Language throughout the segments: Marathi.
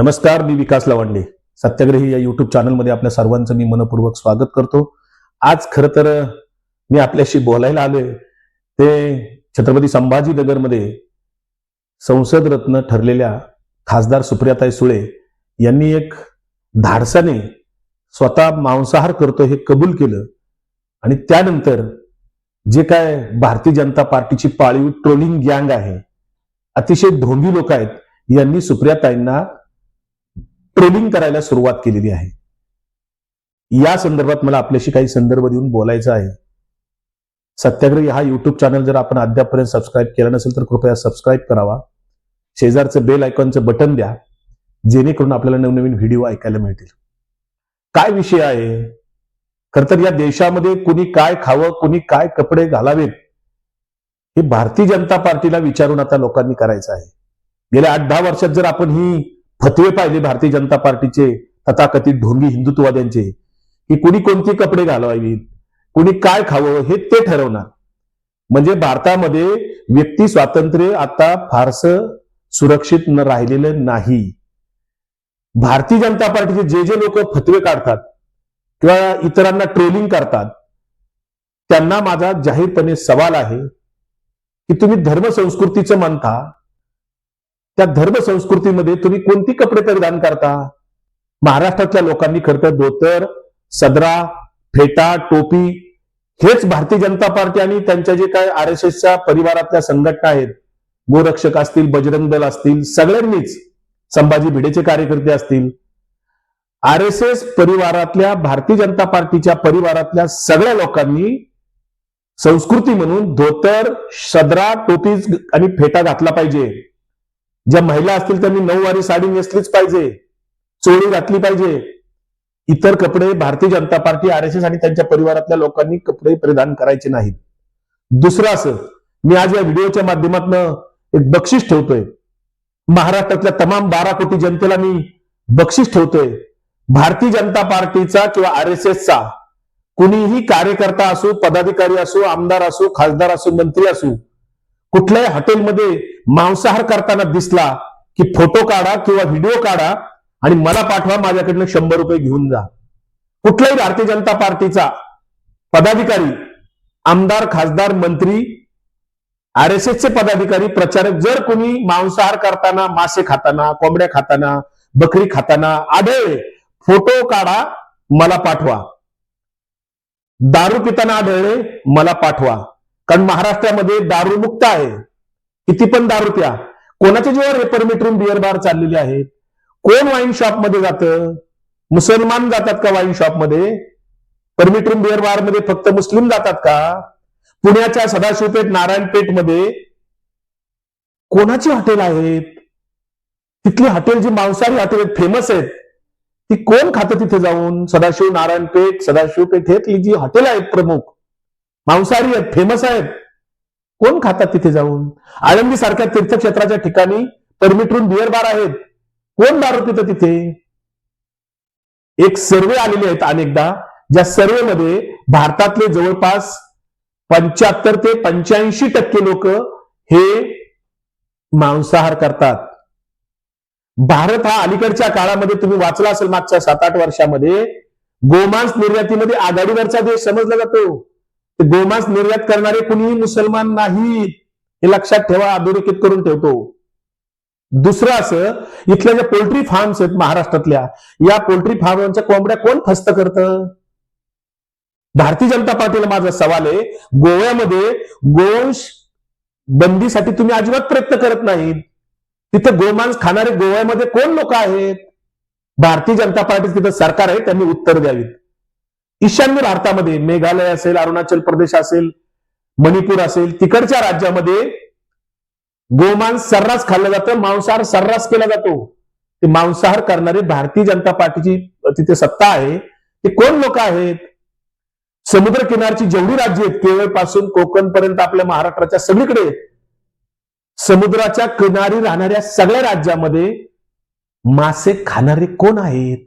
नमस्कार मी विकास लवांडे. सत्याग्रही या युट्यूब चॅनलमध्ये आपल्या सर्वांचं मी मनपूर्वक स्वागत करतो. आज खर तर मी आपल्याशी बोलायला आलोय. ते छत्रपती संभाजीनगरमध्ये संसद रत्न ठरलेल्या खासदार सुप्रियाताई सुळे यांनी एक धाडसाने स्वतः मांसाहार करतो हे कबूल केलं. आणि त्यानंतर जे काय भारतीय जनता पार्टीची पाळीव ट्रोलिंग गँग आहे अतिशय धोंडी लोक आहेत यांनी सुप्रियाताईंना ट्रोलिंग करायला सुरुवात केलेली आहे. या संदर्भात मला आपल्याशी काही संदर्भ देऊन बोलायचं आहे. सत्याग्रही हा युट्यूब चॅनल जर आपण अद्यापपर्यंत सबस्क्राईब केला नसेल तर कृपया सबस्क्राईब करावा. शेजारचं बेल आयकॉनचं बटन द्या जेणेकरून आपल्याला नवनवीन व्हिडिओ ऐकायला मिळतील. काय विषय आहे? खर तर या देशामध्ये कुणी काय खावं कुणी काय कपडे घालावेत हे भारतीय जनता पार्टीला विचारून आता लोकांनी करायचं आहे. गेल्या आठ दहा वर्षात जर आपण ही फतवे पाहिले भारतीय जनता पार्टीचे तथाकथित ढोंगी हिंदुत्ववाद्यांचे. की कुणी कोणती कपडे घालवावीत कुणी काय खावं? हे ते ठरवणार. म्हणजे भारतामध्ये व्यक्ती स्वातंत्र्य आता फारसं सुरक्षित न राहिलेलं नाही. भारतीय जनता पार्टीचे जे जे लोक फतवे काढतात किंवा इतरांना ट्रोलिंग करतात त्यांना माझा जाहीरपणे सवाल आहे की तुम्ही धर्मसंस्कृतीचं म्हणता त्या धर्म संस्कृतीमध्ये तुम्ही कोणती कपडे परिधान करता? महाराष्ट्रातल्या लोकांनी खरं तर धोतर सदरा फेटा टोपी हेच भारतीय जनता पार्टी आणि त्यांच्या जे काय आर एस एसच्या परिवारातल्या संघटना आहेत गोरक्षक असतील बजरंग दल असतील सगळ्यांनीच संभाजी भिडेचे कार्यकर्ते असतील आर एस एस परिवारातल्या भारतीय जनता पार्टीच्या परिवारातल्या सगळ्या लोकांनी संस्कृती म्हणून धोतर सदरा टोपी आणि फेटा घातला पाहिजे. ज्या महिला असतील त्यांनी नऊवारी साडी नेसलीच पाहिजे चोळी घातली पाहिजे. इतर कपडे Bharatiya Janata Party R S S आणि त्यांच्या परिवारातल्या लोकांनी कपडे परिधान करायचे नाहीत. दुसरं असं मी आज या व्हिडिओच्या माध्यमातून एक बक्षीस ठेवतोय. महाराष्ट्रातल्या तमाम बारा कोटी जनतेला मी बक्षीस ठेवतोय. भारतीय जनता पार्टीचा किंवा आर एस एसचा कुणीही कार्यकर्ता असो पदाधिकारी असो आमदार असो खासदार असो मंत्री असो कुठल्याही हॉटेलमध्ये मांसाहार करताना दिसला की फोटो काढा किंवा व्हिडिओ काढा आणि मला पाठवा माझ्याकडनं शंभर रुपये घेऊन जा. कुठल्याही भारतीय जनता पार्टीचा पदाधिकारी आमदार खासदार मंत्री आर एस एसचे पदाधिकारी प्रचारक जर कोणी मांसाहार करताना मासे खाताना कोंबड्या खाताना बकरी खाताना आढळले फोटो काढा मला पाठवा. दारू पिताना आढळले मला पाठवा. कारण महाराष्ट्रामध्ये दारूमुक्त आहे. किती पण दारू प्या. कोणाच्या जीवावर परमिट रूम बिअर बार चाललेले आहेत कोण वाईन शॉपमध्ये जातं? मुसलमान जातात का वाईन शॉपमध्ये? परमिट रूम बिअर बारमध्ये फक्त मुस्लिम जातात का? पुण्याच्या सदाशिवपेठ नारायणपेठमध्ये कोणाची हॉटेल आहेत? तिथली हॉटेल जी मांसाहारी हॉटेल आहेत फेमस आहेत ती कोण खातं तिथे जाऊन? सदाशिव नारायणपेठ सदाशिवपेठ हे जी हॉटेल आहेत प्रमुख मांसाहारी आहेत फेमस आहेत. कोण खातात तिथे जाऊन? आळंदी सारख्या तीर्थक्षेत्राच्या ठिकाणी परमिट रूम बिअर बार आहेत. कोण दारू पितं तिथे? एक सर्वे आलेले आहेत अनेकदा ज्या सर्वेमध्ये भारतातले जवळपास पंच्याहत्तर ते पंच्याऐंशी टक्के लोक हे मांसाहार करतात. भारत हा अलीकडच्या काळामध्ये तुम्ही वाचला असेल मागच्या सात आठ वर्षामध्ये गोमांस निर्यातीमध्ये आघाडीवरचा देश समजला जातो. गोमांस निर्यात करणारे कुणीही मुसलमान नाहीत हे लक्षात ठेवा अधोरेखित करून ठेवतो. दुसरं असं इथल्या ज्या पोल्ट्री फार्म्स आहेत महाराष्ट्रातल्या या पोल्ट्री फार्मच्या कोंबड्या कोण फस्त करतं? भारतीय जनता पार्टीला माझा सवाल आहे गोव्यामध्ये गोवंश बंदीसाठी तुम्ही अजिबात प्रयत्न करत नाहीत. तिथे गोमांस खाणारे गोव्यामध्ये कोण लोक आहेत? भारतीय जनता पार्टी तिथं सरकार आहे त्यांनी उत्तर द्यावीत. ईशान्य भारतामध्ये मेघालय असेल अरुणाचल प्रदेश असेल मणिपूर असेल तिकडच्या राज्यामध्ये गोमांस सर्रास खाल्लं जातं मांसाहार सर्रास केला जातो. ते मांसाहार करणारी भारतीय जनता पार्टीची तिथे सत्ता आहे. ते कोण लोक आहेत? समुद्र किनारची जेवढी राज्य आहेत केरळपासून कोकणपर्यंत कोकण पर्यंत आपल्या महाराष्ट्राच्या सगळीकडे समुद्राच्या किनारी राहणाऱ्या सगळ्या राज्यामध्ये मासे खाणारे कोण आहेत?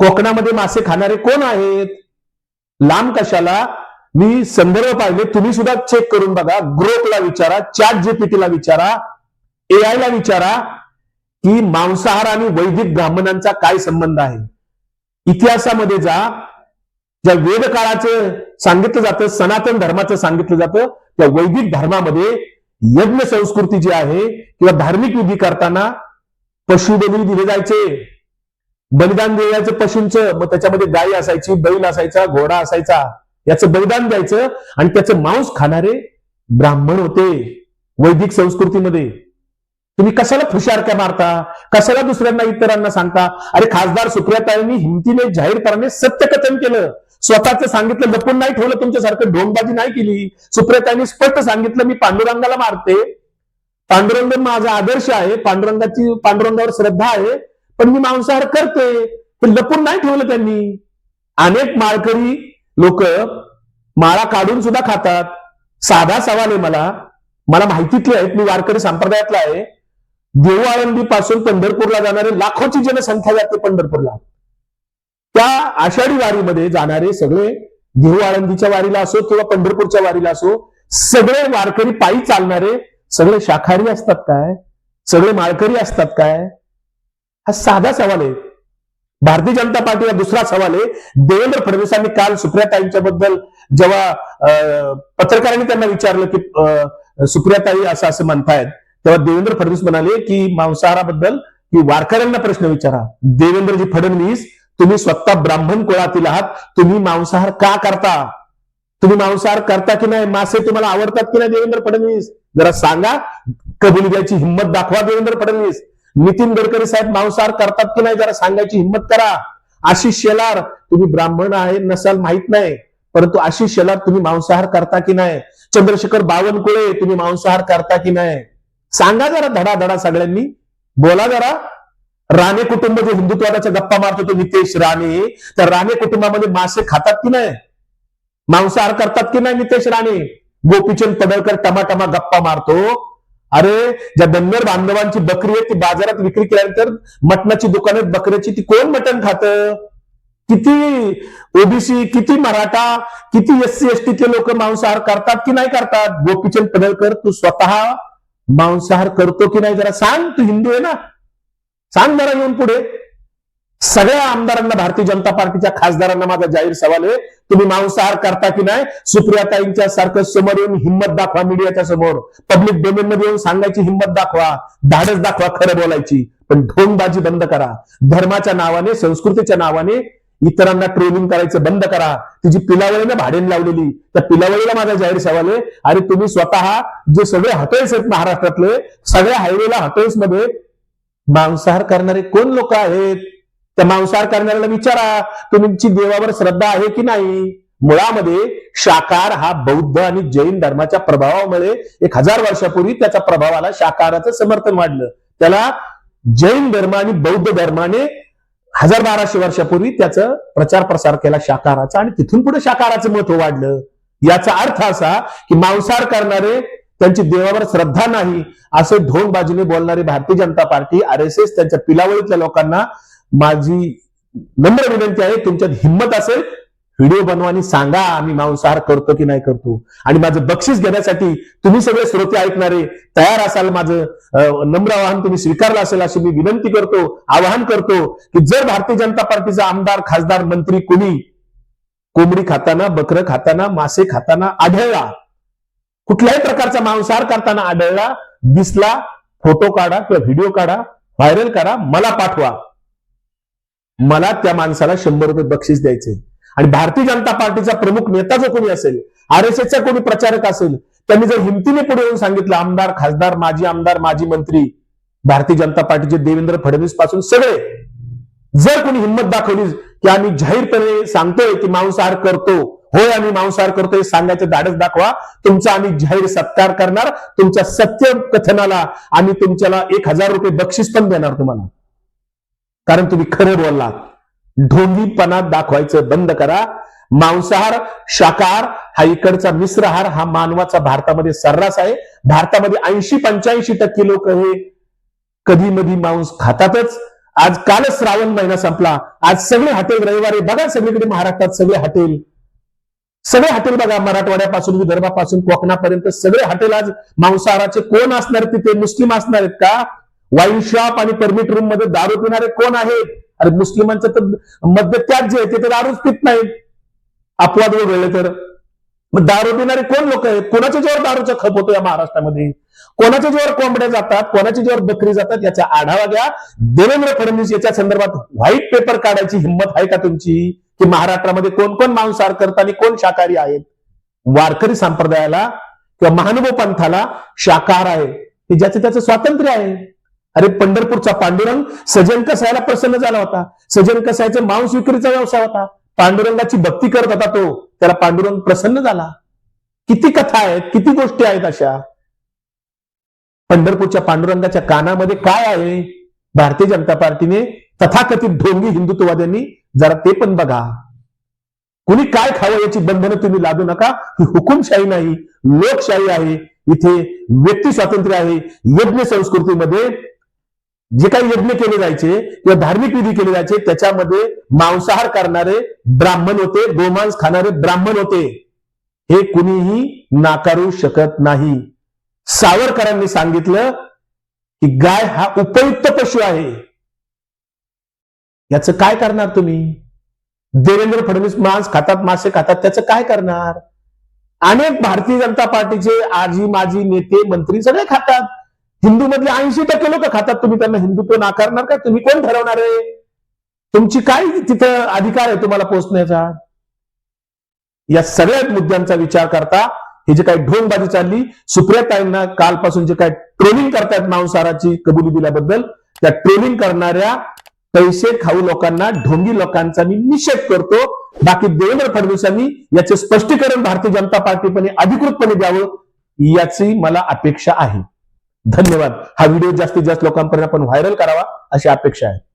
कोकणामध्ये मासे खाणारे कोण आहेत? लांब कशाला? मी संदर्भ पाहिले तुम्ही सुद्धा चेक करून बघा. ग्रोकला विचारा चॅट जीपीटीला विचारा एआय ला विचारा की मांसाहार आणि वैदिक ब्राह्मणांचा काय संबंध आहे? इतिहासामध्ये जा ज्या वेद काळाचं सांगितलं जातं सनातन धर्माचं सांगितलं जातं त्या वैदिक धर्मामध्ये यज्ञ संस्कृती जी आहे किंवा धार्मिक विधी करताना पशुबली दिले जायचे. बलिदान देण्याचं पशूंचं मग त्याच्यामध्ये गाय असायची बैल असायचा घोडा असायचा याचं बलिदान द्यायचं आणि त्याचं मांस खाणारे ब्राह्मण होते वैदिक संस्कृतीमध्ये. तुम्ही कशाला फुशारक्या मारता? कशाला दुसऱ्यांना इतरांना सांगता? अरे खासदार सुप्रियाताईंनी हिमतीने जाहीरपणाने सत्यकथन केलं. स्वतःच सांगितलं लपून नाही ठेवलं तुमच्यासारखं ढोंगबाजी नाही केली. सुप्रियाताईंनी स्पष्ट सांगितलं मी पांडुरंगाला मारते. पांडुरंग माझा आदर्श आहे पांडुरंगाची पांडुरंगावर श्रद्धा आहे. पण मी मांसाहार करते पण लपून नाही ठेवलं त्यांनी. अनेक माळकरी लोक माळा काढून सुद्धा खातात. साधा सवाल आहे मला. मला माहितीतले आहेत मी वारकरी संप्रदायातला आहे. देऊ आळंदी पासून पंढरपूरला जाणारे लाखोची जनसंख्या जाते पंढरपूरला. त्या आषाढी वारीमध्ये जाणारे सगळे देऊ आळंदीच्या वारीला असो किंवा पंढरपूरच्या वारीला असो सगळे वारकरी पायी चालणारे सगळे शाखाहारी असतात काय? सगळे माळकरी असतात काय? हा साधा सवाल आहे. भारतीय जनता पार्टीला दुसरा सवाल आहे. देवेंद्र फडणवीसांनी काल सुप्रियाताईंच्या बद्दल जेव्हा अं, पत्रकारांनी त्यांना विचारलं की अं, सुप्रियाताई असं असं म्हणतायत तेव्हा देवेंद्र फडणवीस म्हणाले की मांसाहाराबद्दल की वारकऱ्यांना प्रश्न विचारा. देवेंद्रजी फडणवीस तुम्ही स्वतः ब्राह्मण कुळातील आहात तुम्ही मांसाहार का करता? तुम्ही मांसाहार करता की नाही? मासे तुम्हाला आवडतात की नाही देवेंद्र फडणवीस? जरा सांगा. कबुली द्यायची हिंमत दाखवा देवेंद्र फडणवीस. नितीन गडकरी साहेब मांसाहार करतात की नाही जरा सांगायची हिंमत करा. आशिष शेलार तुम्ही ब्राह्मण आहे नसाल माहीत नाही परंतु आशिष शेलार तुम्ही मांसाहार करता की नाही? चंद्रशेखर बावनकुळे तुम्ही मांसाहार करता की नाही? सांगा जरा धडा धडा सगळ्यांनी. बोला जरा. राणे कुटुंब जे हिंदुत्वाच्या गप्पा मारतो तो नितेश राणे तर राणे कुटुंबामध्ये मासे खातात की नाही? मांसाहार करतात की नाही नितेश राणे? गोपीचंद पडळकर टमाटमा गप्पा मारतो. अरे ज्या धनगर बांधवांची बकरी आहे ती बाजारात विक्री केल्यानंतर मटणाची दुकानात बकऱ्याची ती कोण मटण खातं? किती ओबीसी किती मराठा किती एस सी एस टीचे लोक मांसाहार करतात की नाही करतात? गोपीचंद पडळकर तू स्वतः मांसाहार करतो की नाही? जरा सांग तू हिंदू आहे ना? सांग जरा येऊन पुढे. सगळ्या आमदारांना भारतीय जनता पार्टीच्या खासदारांना माझा जाहीर सवाल आहे. तुम्ही मांसाहार करता की नाही? सुप्रियाताईंच्या सारखं समोर येऊन हिंमत दाखवा मीडियाच्या समोर. पब्लिक डोमेन मध्ये येऊन सांगायची हिंमत दाखवा. धाडस दाखवा खरं बोलायची. पण ढोंगबाजी बंद करा. धर्माच्या नावाने संस्कृतीच्या नावाने इतरांना ट्रेनिंग करायचं बंद करा. तिची पिलावळीनं भाडेन लावलेली. त्या पिलावळीला माझा जाहीर सवाल आहे. आणि तुम्ही स्वतः जे सगळे हॉटेल्स आहेत महाराष्ट्रातले सगळ्या हायवेला हॉटेल्समध्ये मांसाहार करणारे कोण लोक आहेत? त्या मांसाहार करणाऱ्याला विचारा तुमची देवावर श्रद्धा आहे की नाही? मुळामध्ये शाकार हा बौद्ध आणि जैन धर्माच्या प्रभावामुळे एक हजार वर्षापूर्वी त्याच्या प्रभावाला शाकाराचं समर्थन वाढलं. त्याला जैन धर्म आणि बौद्ध धर्माने हजार बाराशे वर्षापूर्वी त्याचा प्रचार प्रसार केला शाकाराचा आणि तिथून पुढे शाकाराचं महत्त्व वाढलं. याचा अर्थ असा की मांसाहार करणारे त्यांची देवावर श्रद्धा नाही असे ढोंगबाजीने बोलणारी Bharatiya Janata Party R S S त्यांच्या पिलावळीतल्या लोकांना माझी नम्र विनंती आहे तुमच्यात हिंमत असेल व्हिडिओ बनवा आणि सांगा आम्ही मांसाहार करतो की नाही करतो. आणि माझं बक्षीस घेण्यासाठी तुम्ही सगळे श्रोते ऐकणारे तयार असाल माझं अं, नम्र आवाहन तुम्ही स्वीकारलं असेल अशी मी विनंती करतो आवाहन करतो की जर भारतीय जनता पार्टीचा आमदार खासदार मंत्री कोणी कोंबडी खाताना बकरं खाताना मासे खाताना आढळला कुठल्याही प्रकारचा मांसाहार करताना आढळला दिसला फोटो काढा किंवा व्हिडिओ काढा व्हायरल करा मला पाठवा. मला त्या माणसाला शंभर रुपये बक्षीस द्यायचे. आणि भारतीय जनता पार्टीचा प्रमुख नेता जो कोणी असेल आर एस एसचा कोणी प्रचारक असेल त्यांनी जर हिमतीने पुढे येऊन सांगितलं आमदार खासदार माजी आमदार माजी मंत्री भारतीय जनता पार्टीचे देवेंद्र फडणवीसपासून सगळे जर कोणी हिंमत दाखवली की आम्ही जाहीरपणे सांगतोय की मांसाहार करतो होय आम्ही मांसाहार करतोय सांगायचं धाडस दाखवा तुमचा आम्ही जाहीर सत्कार करणार तुमच्या सत्य कथनाला आम्ही तुमच्याला एक हजार रुपये बक्षीस पण देणार तुम्हाला. कारण तुम्ही खरं बोललात. ढोंगीपणा दाखवायचं बंद करा. मांसाहार शाकाहार हा इकडचा मिश्रहार हा मानवाचा भारतामध्ये सर्रास आहे. भारतामध्ये ऐंशी पंच्याऐंशी टक्के लोक हे कधी मधी मांस खातातच. आज कालच श्रावण महिना संपला. आज सगळे हॉटेल रविवारी बघा सगळीकडे महाराष्ट्रात सगळे हॉटेल. सगळे हॉटेल बघा मराठवाड्यापासून विदर्भापासून कोकणापर्यंत सगळे हॉटेल आज मांसाहाराचे कोण असणार तिथे? मुस्लिम असणार आहेत का? वाईन शॉप आणि परमिट रूममध्ये दारू पिणारे कोण आहेत? अरे मुस्लिमांचं तर मद्य त्याग जे आहे ते तर दारूच पित नाहीत. अपवाद वगळले तर. मग दारू पिणारे कोण लोक आहेत? कोणाच्या जेव्हा दारूचा खप होतो या महाराष्ट्रामध्ये? कोणाच्या जेव्हा कोंबड्या जातात? कोणाच्या जेव्हा बकरी जातात? याचा आढावा घ्या. देवेंद्र फडणवीस याच्या संदर्भात व्हाईट पेपर काढायची हिंमत आहे का तुमची? की महाराष्ट्रामध्ये कोण कोण मांसाहार करतात आणि कोण शाकाहारी आहेत? वारकरी संप्रदायाला किंवा महानुभव पंथाला शाकाहार आहे. की ज्याचं त्याचं स्वातंत्र्य आहे. अरे पंढरपूरचा पांडुरंग सजन कसायला प्रसन्न झाला होता. सजन कसायचा मांस विक्रीचा व्यवसाय होता. पांडुरंगाची भक्ती करत होता तो. त्याला पांडुरंग प्रसन्न झाला. किती कथा आहेत किती गोष्टी आहेत अशा. पंढरपूरच्या पांडुरंगाच्या कानामध्ये काय आहे? भारतीय जनता पार्टीने तथाकथित ढोंगी हिंदुत्ववाद्यांनी जरा ते पण बघा. कुणी काय खावं याची बंधनं तुम्ही लादू नका. ही हुकुमशाही नाही लोकशाही आहे. इथे व्यक्ती स्वातंत्र्य आहे. यज्ञ संस्कृतीमध्ये जे काही यज्ञ केले जायचे किंवा धार्मिक विधी केले जायचे त्याच्यामध्ये मांसाहार करणारे ब्राह्मण होते गोमांस खाणारे ब्राह्मण होते. हे कुणीही नाकारू शकत नाही. सावरकरांनी सांगितलं की गाय हा उपयुक्त पशु आहे. याचं काय करणार तुम्ही? देवेंद्र फडणवीस मांस खातात मासे खातात त्याचं काय करणार? अनेक भारतीय जनता पार्टीचे आजी माजी नेते मंत्री सगळे खातात. हिंदू मधले ऐंशी टक्के लोक खातात. तुम्ही त्यांना हिंदुत्व नाकारणार का? तुम्ही कोण ठरवणार आहे? तुमची काय तिथं अधिकार आहे तुम्हाला पोचण्याचा या सगळ्या मुद्द्यांचा विचार करता हे जे काही ढोंगबाजी चालली सुप्रियाताईंना कालपासून जे काही ट्रोलिंग करतात मांसाराची कबुली दिल्याबद्दल त्या ट्रोलिंग करणाऱ्या पैसे खाऊ लोकांना ढोंगी लोकांचा मी निषेध करतो. बाकी देवेंद्र फडणवीसांनी याचे स्पष्टीकरण भारतीय जनता पार्टीपणे अधिकृतपणे द्यावं याची मला अपेक्षा आहे. धन्यवाद. हा व्हिडिओ जास्तीत जास्त लोकांपर्यंत आपण व्हायरल करावा अशी अपेक्षा आहे.